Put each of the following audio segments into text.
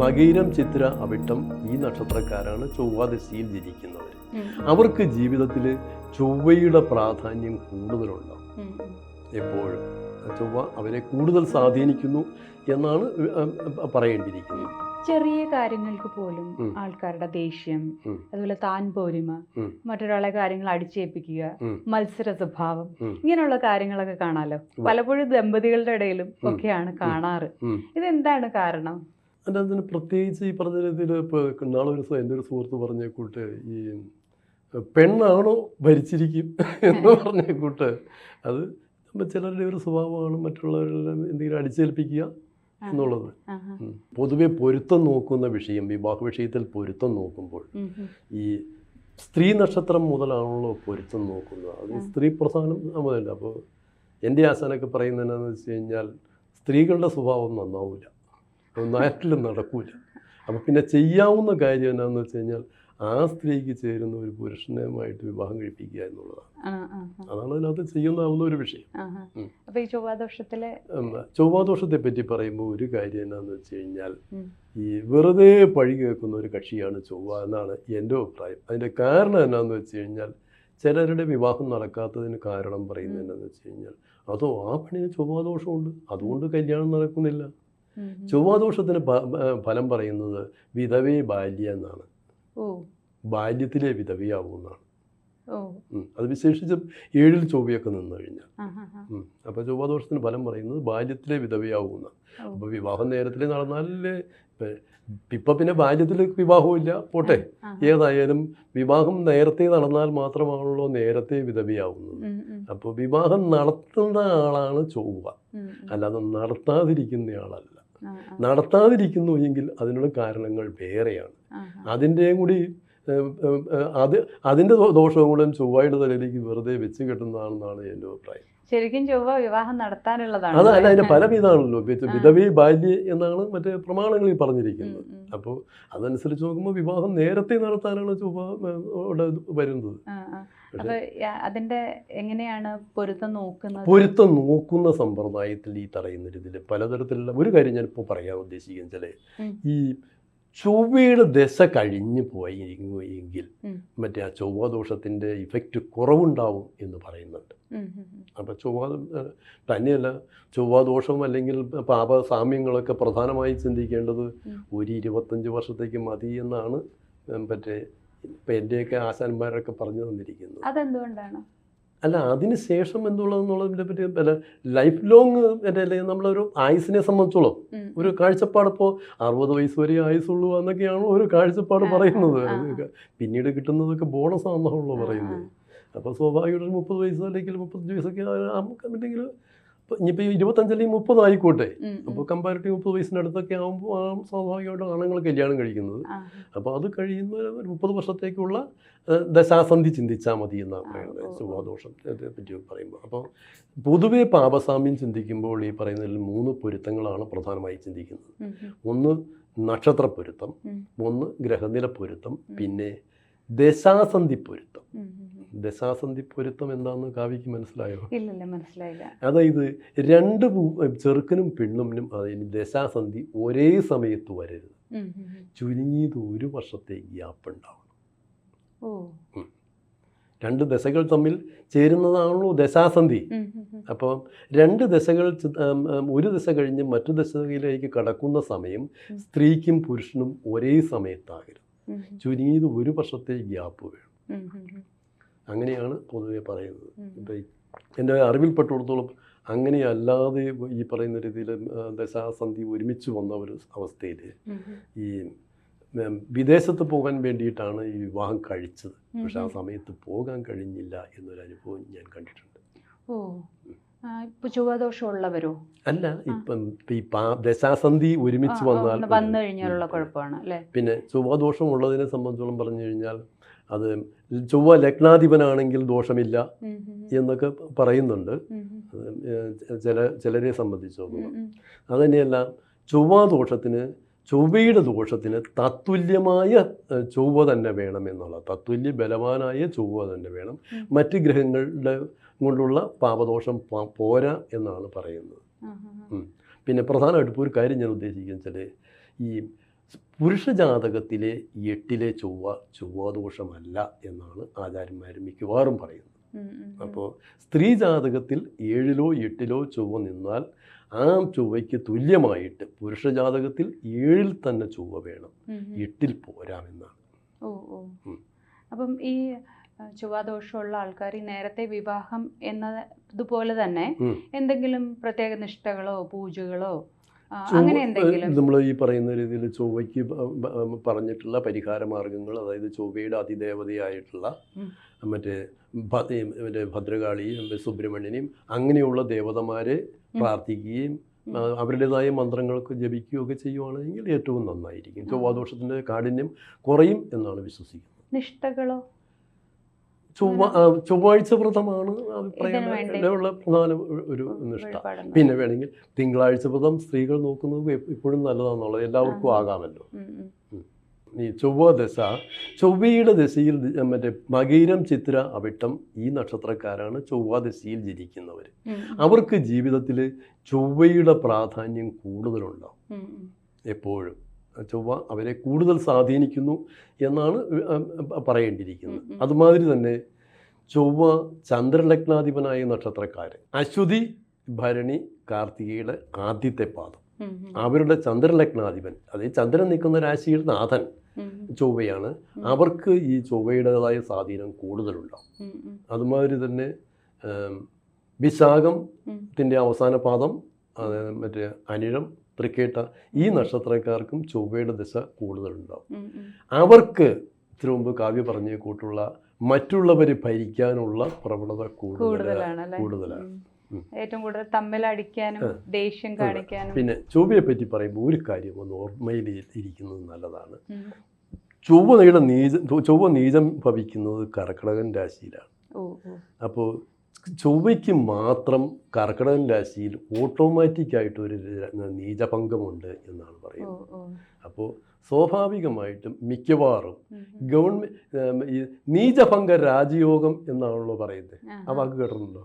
മകീരം ചിത്ര അവിട്ടം ഈ നക്ഷത്രക്കാരാണ് ചൊവ്വാദശയിൽ ജനിക്കുന്നവർ ഉം, അവർക്ക് ജീവിതത്തിൽ ചൊവ്വയുടെ പ്രാധാന്യം കൂടുതലുണ്ടാവും ഉം. എപ്പോഴും. ചൊവ്വ അവരെ കൂടുതൽ സ്വാധീനിക്കുന്നു എന്നാണ് പറയേണ്ടിയിരിക്കുന്നത്. ചെറിയ കാര്യങ്ങൾക്ക് പോലും ആൾക്കാരുടെ ദേഷ്യം അതുപോലെ താൻ പോരിമ മറ്റൊരാളെ കാര്യങ്ങൾ അടിച്ചേൽപ്പിക്കുക. മത്സര സ്വഭാവം ഇങ്ങനെയുള്ള കാര്യങ്ങളൊക്കെ കാണാലോ? പലപ്പോഴും ദമ്പതികളുടെ ഇടയിലും. ഒക്കെയാണ് കാണാറ്. ഇതെന്താണ് കാരണം? അതിന് പ്രത്യേകിച്ച് ഈ പറഞ്ഞ രീതിയിൽ ഇപ്പോൾ നാളെ ഒരു ദിവസം എന്റെ ഒരു സുഹൃത്ത് പറഞ്ഞ കൂട്ട് ഈ പെണ്ണാണോ ഭരിച്ചിരിക്കും എന്ന് പറഞ്ഞ കൂട്ട്. അത് ചിലരുടെ ഒരു സ്വഭാവമാണ് മറ്റുള്ളവരുടെ എന്തെങ്കിലും അടിച്ചേൽപ്പിക്കുക എന്നുള്ളത്. പൊതുവെ പൊരുത്തം നോക്കുന്ന വിഷയം വിവാഹ വിഷയത്തിൽ പൊരുത്തം നോക്കുമ്പോൾ. ഈ സ്ത്രീ നക്ഷത്രം മുതലാണല്ലോ പൊരുത്തം നോക്കുന്നത്. അത് സ്ത്രീ പ്രധാനം മുതലല്ല അപ്പോൾ എന്റെ ആശാനൊക്കെ പറയുന്നത് എന്താണെന്ന് വെച്ച് കഴിഞ്ഞാൽ സ്ത്രീകളുടെ സ്വഭാവം നന്നാവില്ല നാട്ടിലും നടക്കൂല. അപ്പം പിന്നെ ചെയ്യാവുന്ന കാര്യം എന്താണെന്ന് വെച്ച് കഴിഞ്ഞാൽ ആ സ്ത്രീക്ക് ചേരുന്ന ഒരു പുരുഷനുമായിട്ട് വിവാഹം കഴിപ്പിക്കുക എന്നുള്ളതാണ്. അതാണ് അതിനകത്ത് ചെയ്യുന്നതാവുന്ന ഒരു വിഷയം. അപ്പൊ ഈ ചൊവ്വാദോഷത്തിലെ? ചൊവ്വാദോഷത്തെ പറ്റി പറയുമ്പോൾ ഒരു കാര്യം എന്താണെന്ന് വെച്ച് കഴിഞ്ഞാൽ ഈ വെറുതെ പഴി കേൾക്കുന്ന ഒരു കക്ഷിയാണ് ചൊവ്വ എന്നാണ് എന്റെ അഭിപ്രായം. അതിന്റെ കാരണം എന്നാന്ന് വെച്ച് കഴിഞ്ഞാൽ ചിലരുടെ വിവാഹം നടക്കാത്തതിന് കാരണം പറയുന്നത് എന്താണെന്ന് വെച്ച് കഴിഞ്ഞാൽ അതോ ആ പണിന് ചൊവ്വാദോഷമുണ്ട്? അതുകൊണ്ട് കല്യാണം നടക്കുന്നില്ല. ചൊവ്വാദോഷത്തിന് ഫലം പറയുന്നത് വിധവേ ബാല്യ എന്നാണ്. ബാല്യത്തിലെ വിധവയാവുമെന്നാണ് അത് വിശേഷിച്ചും ഏഴിൽ ചൊവ്വയൊക്കെ നിന്ന് കഴിഞ്ഞാൽ. അപ്പോൾ ചൊവ്വാദോഷത്തിന് ഫലം പറയുന്നത് ബാല്യത്തിലെ എന്നാണ്. അപ്പോൾ വിവാഹം നേരത്തിൽ നടന്നാലേ ഇപ്പം പിന്നെ ബാല്യത്തിൽ വിവാഹമില്ല പോട്ടെ. ഏതായാലും വിവാഹം നേരത്തെ നടന്നാൽ മാത്രമാണല്ലോ നേരത്തെ വിധവയാവുന്നത്. അപ്പോൾ വിവാഹം നടത്തുന്ന ആളാണ് ചൊവ്വ. അല്ലാതെ നടത്താതിരിക്കുന്ന ആളല്ല. നടത്താതിരിക്കുന്നു എങ്കിൽ അതിനുള്ള കാരണങ്ങൾ വേറെയാണ്. അതിന്റെയും കൂടി അത് അതിന്റെ ദോഷവും കൂടെ ചൊവ്വയുടെ തലയിലേക്ക് വെറുതെ വെച്ച് കെട്ടുന്നതാണെന്നാണ് എന്റെ അഭിപ്രായം ശരിക്കും ചൊവ്വ വിവാഹം നടത്താനുള്ളതാണ് അതല്ല? അതിന്റെ പല വിധാണല്ലോ വിധവി ബാല്യ എന്നാണ് മറ്റേ പ്രമാണങ്ങളിൽ പറഞ്ഞിരിക്കുന്നത്. അപ്പോൾ അതനുസരിച്ച് നോക്കുമ്പോൾ വിവാഹം നേരത്തെ നടത്താനാണ് ചൊവ്വ വരുന്നത്. അതിന്റെ എങ്ങനെയാണ് പൊരുത്തം നോക്കുന്നത്? പൊരുത്തം നോക്കുന്ന സമ്പ്രദായത്തിൽ ഈ പറയുന്ന രീതിയിൽ പലതരത്തിലുള്ള ഒരു കാര്യം ഞാൻ ഇപ്പോൾ പറയാൻ ഉദ്ദേശിക്കുന്നത് ഉം. ഈ ചൊവ്വയുടെ ദശ കഴിഞ്ഞു പോയി എങ്കിൽ മറ്റേ ആ ചൊവ്വാദോഷത്തിന്റെ ഇഫക്റ്റ് കുറവുണ്ടാവും എന്ന് പറയുന്നുണ്ട്. അപ്പോൾ ചൊവ്വ തന്നെയല്ല ചൊവ്വാദോഷം അല്ലെങ്കിൽ പാപസാമ്യങ്ങളൊക്കെ പ്രധാനമായി ചിന്തിക്കേണ്ടത്. ഒരു ഇരുപത്തഞ്ച് വർഷത്തേക്ക് മതി എന്നാണ് മറ്റേ ഇപ്പം എന്റെയൊക്കെ ആശാന്മാരൊക്കെ പറഞ്ഞു തന്നിരിക്കുന്നത്. അതെന്തുകൊണ്ടാണ്? അല്ല അതിന് ശേഷം എന്തുള്ളതെന്നുള്ളതിനെ പറ്റി അല്ല ലൈഫ് ലോങ് മറ്റേ അല്ലെങ്കിൽ നമ്മളൊരു ആയുസിനെ സംബന്ധിച്ചോളം ഒരു കാഴ്ചപ്പാട് ഇപ്പോൾ അറുപത് വയസ്സ് വരെ ആയുസുള്ളൂ എന്നൊക്കെയാണ് ഒരു കാഴ്ചപ്പാട് പറയുന്നത്. പിന്നീട് കിട്ടുന്നതൊക്കെ ബോണസ് ആണെന്നാണല്ലോ പറയുന്നത്. അപ്പോൾ സ്വാഭാവികമായിട്ട് മുപ്പത് വയസ്സ് അല്ലെങ്കിൽ മുപ്പത്തഞ്ച് വയസ്സൊക്കെ എന്തെങ്കിലും ഇനിയിപ്പോൾ ഇരുപത്തഞ്ചല്ലെങ്കിൽ മുപ്പത് ആയിക്കോട്ടെ ഉം, ഉം. അപ്പോൾ കമ്പാരിറ്റീവ് മുപ്പത് വയസ്സിന്റെ അടുത്തൊക്കെ ആകുമ്പോൾ ആ സ്വാഭാവികമായിട്ട് ആണുങ്ങൾ കല്യാണം കഴിക്കുന്നത്. അപ്പോൾ അത് കഴിയുന്ന ഒരു മുപ്പത് വർഷത്തേക്കുള്ള ദശാസന്ധി ചിന്തിച്ചാൽ മതി എന്നാണ് പറയുന്നത്. ഓ. പറ്റി പറയുമ്പോൾ. അപ്പോൾ പൊതുവേ പാപസാമ്യം ചിന്തിക്കുമ്പോൾ ഈ പറയുന്നതിൽ മൂന്ന് പൊരുത്തങ്ങളാണ് പ്രധാനമായി ചിന്തിക്കുന്നത്. ഒന്ന് നക്ഷത്ര പൊരുത്തം ഒന്ന് ഗ്രഹനില പൊരുത്തം പിന്നെ ദശാസന്ധി പൊരുത്തം. ദശാസന്ധി പൊരുത്തം എന്താന്ന് കാവ്യക്ക് മനസ്സിലായോ? ഇല്ലല്ല മനസ്സിലായില്ല. അതായത് രണ്ട് ചെറുക്കനും പെണ്ണും അതിന് ദശാസന്ധി ഒരേ സമയത്ത് വരരുത്. ചുരുങ്ങിയത് ഒരു വർഷത്തെ ഗ്യാപ്പ് ഉണ്ടാവണം. ഓ. രണ്ട് ദശകൾ തമ്മിൽ ചേരുന്നതാണല്ലോ ദശാസന്ധി. അപ്പോൾ രണ്ട് ദശകൾ ഒരു ദശ കഴിഞ്ഞ് മറ്റു ദശയിലേക്ക് കടക്കുന്ന സമയം സ്ത്രീക്കും പുരുഷനും ഒരേ സമയത്താകരുത്. ചുരുങ്ങിയത് ഒരു വർഷത്തെ ഗ്യാപ്പ് വേണം. അങ്ങനെയാണ് പൊതുവെ പറയുന്നത്. ഇപ്പം എന്റെ അറിവിൽപ്പെട്ടിടത്തോളം അങ്ങനെയല്ലാതെ ഈ പറയുന്ന രീതിയിൽ ദശാസന്ധി ഒരുമിച്ച് വന്ന ഒരു അവസ്ഥയിൽ. ഈ വിദേശത്ത് പോകാൻ വേണ്ടിയിട്ടാണ് ഈ വിവാഹം കഴിച്ചത്. പക്ഷെ ആ സമയത്ത് പോകാൻ കഴിഞ്ഞില്ല എന്നൊരു അനുഭവം ഞാൻ കണ്ടിട്ടുണ്ട്. ഓ. ആ, ഇപ്പൊ അല്ല ഇപ്പം ഈ ദശാസന്ധി ഒരുമിച്ച് വന്നാൽ വന്നു കഴിഞ്ഞാലുള്ള. കുഴപ്പമാണ് അല്ലേ? പിന്നെ ചൊവ്വാദോഷം ഉള്ളതിനെ സംബന്ധിച്ചോളം പറഞ്ഞു കഴിഞ്ഞാൽ അത് ചൊവ്വ ലഗ്നാധിപനാണെങ്കിൽ ദോഷമില്ല. എന്നൊക്കെ പറയുന്നുണ്ട്. ചില ചിലരെ സംബന്ധിച്ചോളം. അതുതന്നെയല്ല ചൊവ്വ ദോഷത്തിന് ചൊവ്വയുടെ ദോഷത്തിന് തത്തുല്യമായ ചൊവ്വ തന്നെ വേണം എന്നുള്ള തത്തുല്യ ബലവാനായ ചൊവ്വ തന്നെ വേണം. മറ്റ് ഗ്രഹങ്ങളുടെ കൊണ്ടുള്ള പാപദോഷം പോരാ എന്നാണ് പറയുന്നത്. പിന്നെ പ്രധാനമായിട്ട് ഇപ്പോൾ ഒരു കാര്യം ഞാൻ ഉദ്ദേശിക്കുന്നത് വെച്ചാൽ ഈ പുരുഷ ജാതകത്തിലെ എട്ടിലെ ചൊവ്വ ചൊവ്വാദോഷമല്ല എന്നാണ് ആചാര്യന്മാർ മിക്കവാറും പറയുന്നത്. അപ്പോൾ സ്ത്രീ ജാതകത്തിൽ ഏഴിലോ എട്ടിലോ ചൊവ്വ നിന്നാൽ ആ ചൊവ്വയ്ക്ക് തുല്യമായിട്ട് പുരുഷ ജാതകത്തിൽ ഏഴിൽ തന്നെ ചൊവ്വ വേണം. എട്ടിൽ പോരാമെന്നാണ്. ഓ ഓ. അപ്പം ഈ ചൊവ്വാദോഷമുള്ള ആൾക്കാർ ഈ നേരത്തെ വിവാഹം എന്നതുപോലെ തന്നെ എന്തെങ്കിലും പ്രത്യേക നിഷ്ഠകളോ പൂജകളോ അങ്ങനെ എന്തെങ്കിലും? നമ്മൾ ഈ പറയുന്ന രീതിയിൽ ചൊവ്വയ്ക്ക് പറഞ്ഞിട്ടുള്ള പരിഹാര മാർഗങ്ങൾ അതായത് ചൊവ്വയുടെ അതിദേവതയായിട്ടുള്ള. മറ്റേ മറ്റേ ഭദ്രകാളിയും സുബ്രഹ്മണ്യനെയും അങ്ങനെയുള്ള ദേവതമാരെ പ്രാർത്ഥിക്കുകയും അവരുടേതായ മന്ത്രങ്ങൾക്ക് ജപിക്കുകയൊക്കെ ചെയ്യുവാണെങ്കിൽ ഏറ്റവും നന്നായിരിക്കും. ചൊവ്വാദോഷത്തിന്റെ കാഠിന്യം കുറയും എന്നാണ് വിശ്വസിക്കുന്നത്. നിഷ്ഠകളോ? ചൊവ്വ ചൊവ്വാഴ്ച വ്രതമാണ് അഭിപ്രായമുള്ള പ്രധാന ഒരു- നിഷ്ഠ. പിന്നെ വേണമെങ്കിൽ തിങ്കളാഴ്ച വ്രതം സ്ത്രീകൾ നോക്കുന്നത് ഇപ്പോഴും നല്ലതാണെന്നുള്ളത് എല്ലാവർക്കും ആകാമല്ലോ. ഈ ചൊവ്വ ദശ ചൊവ്വയുടെ ദശയിൽ മറ്റേ മകീരം ചിത്ര അവിട്ടം ഈ നക്ഷത്രക്കാരാണ് ചൊവ്വ ദശയിൽ ജനിക്കുന്നവർ. അവർക്ക് ജീവിതത്തിൽ ചൊവ്വയുടെ പ്രാധാന്യം കൂടുതലുണ്ടാവും. എപ്പോഴും. ചൊവ്വ അവരെ കൂടുതൽ സ്വാധീനിക്കുന്നു എന്നാണ് പറയേണ്ടിയിരിക്കുന്നത്. അതുമാതിരി തന്നെ ചൊവ്വ ചന്ദ്രലഗ്നാധിപനായ നക്ഷത്രക്കാർ അശ്വതി ഭരണി കാർത്തികയുടെ ആദ്യത്തെ പാദം. അവരുടെ ചന്ദ്രലഗ്നാധിപൻ അതായത് ചന്ദ്രൻ നിൽക്കുന്ന രാശിയുടെ നാഥൻ ചൊവ്വയാണ്. അവർക്ക് ഈ ചൊവ്വയുടേതായ സ്വാധീനം കൂടുതലുണ്ടാവും. അതുമാതിരി തന്നെ വിശാഖത്തിന്റെ വിശാഖം അവസാന പാദം മറ്റേ അനിഴം തൃക്കേട്ട ഈ നക്ഷത്രക്കാർക്കും ചൊവ്വയുടെ ദിശ കൂടുതലുണ്ടാവും. അവർക്ക് ഇത്തിരി മുമ്പ് കാവ്യ പറഞ്ഞ കൂട്ടുള്ള മറ്റുള്ളവരെ ഭരിക്കാനുള്ള പ്രവണത കൂടുതലാണ് കൂടുതലാണ്. ഏറ്റവും കൂടുതൽ തമ്മിൽ അടിക്കാനും ദേഷ്യം കാണിക്കാനും. പിന്നെ ചൊവ്വയെ പറ്റി പറയുമ്പോൾ ഒരു കാര്യം ഒന്ന് ഓർമ്മയിൽ ഇരിക്കുന്നത് നല്ലതാണ്. ചൊവ്വയുടെ നീജം ചൊവ്വ നീചം ഭവിക്കുന്നത് കർക്കിടകൻ രാശിയിലാണ്. അപ്പോൾ ചൊവ്വയ്ക്ക് മാത്രം കർക്കിടകൻ രാശിയിൽ ഓട്ടോമാറ്റിക്കായിട്ട് ഒരു നീചഭംഗമുണ്ട് എന്നാണ് പറയുന്നത്. അപ്പോൾ സ്വാഭാവികമായിട്ടും മിക്കവാറും ഗവൺമെന്റ് ഈ നീചഭംഗ രാജയോഗം എന്നാണല്ലോ പറയുന്നത്. ആ, വാക്ക് കേട്ടിട്ടുണ്ടോ?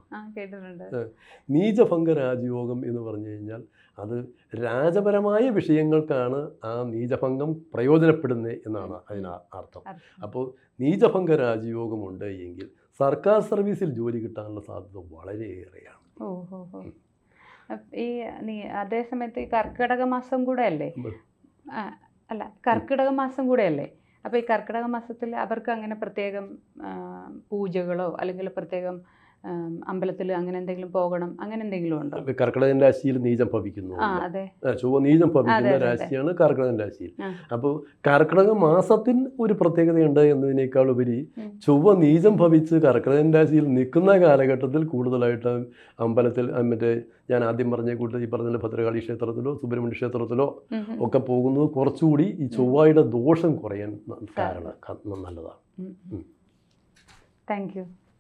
നീചഭംഗ രാജയോഗം എന്ന് പറഞ്ഞു കഴിഞ്ഞാൽ അത് രാജപരമായ വിഷയങ്ങൾക്കാണ് ആ നീചഭംഗം പ്രയോജനപ്പെടുന്നത് എന്നാണ് അതിന് അർത്ഥം. അപ്പോൾ നീചഭംഗ രാജയോഗമുണ്ട് എങ്കിൽ സർക്കാർ സർവീസിൽ ജോലി കിട്ടാനുള്ള സാധ്യത വളരെയേറെയാണ്. ഈ നീ അതേ സമയത്ത് ഈ കർക്കിടക മാസം കൂടെ അല്ലേ അല്ല കർക്കിടക മാസം കൂടെ അല്ലേ അപ്പോൾ ഈ കർക്കിടക മാസത്തിൽ അവർക്ക് അങ്ങനെ പ്രത്യേകം പൂജകളോ അല്ലെങ്കിൽ പ്രത്യേകം അമ്പലത്തിൽ അങ്ങനെ എന്തെങ്കിലും പോകണം അങ്ങനെ എന്തെങ്കിലും ഉണ്ടോ കർക്കിടകൻ രാശിയിൽ നീചം ഭവിക്കുന്നു ചൊവ്വ നീചം ഭവിക്കുന്ന. രാശിയാണ് കർക്കിടകൻ രാശിയിൽ. അപ്പോൾ കർക്കിടക മാസത്തിൽ ഒരു പ്രത്യേകതയുണ്ട് എന്നതിനേക്കാൾ ഉപരി. ചൊവ്വ നീചം ഭവിച്ച് കർക്കിടകൻ രാശിയിൽ നിൽക്കുന്ന കാലഘട്ടത്തിൽ കൂടുതലായിട്ട് അമ്പലത്തിൽ മറ്റേ ഞാൻ ആദ്യം പറഞ്ഞ കൂട്ടത്തിൽ ഈ പറഞ്ഞ ഭദ്രകാളി ക്ഷേത്രത്തിലോ സുബ്രഹ്മണ്യ ക്ഷേത്രത്തിലോ. ഒക്കെ പോകുന്നത് കുറച്ചുകൂടി ഈ ചൊവ്വയുടെ ദോഷം കുറയാൻ കാരണം നല്ലതാണ്. Thank you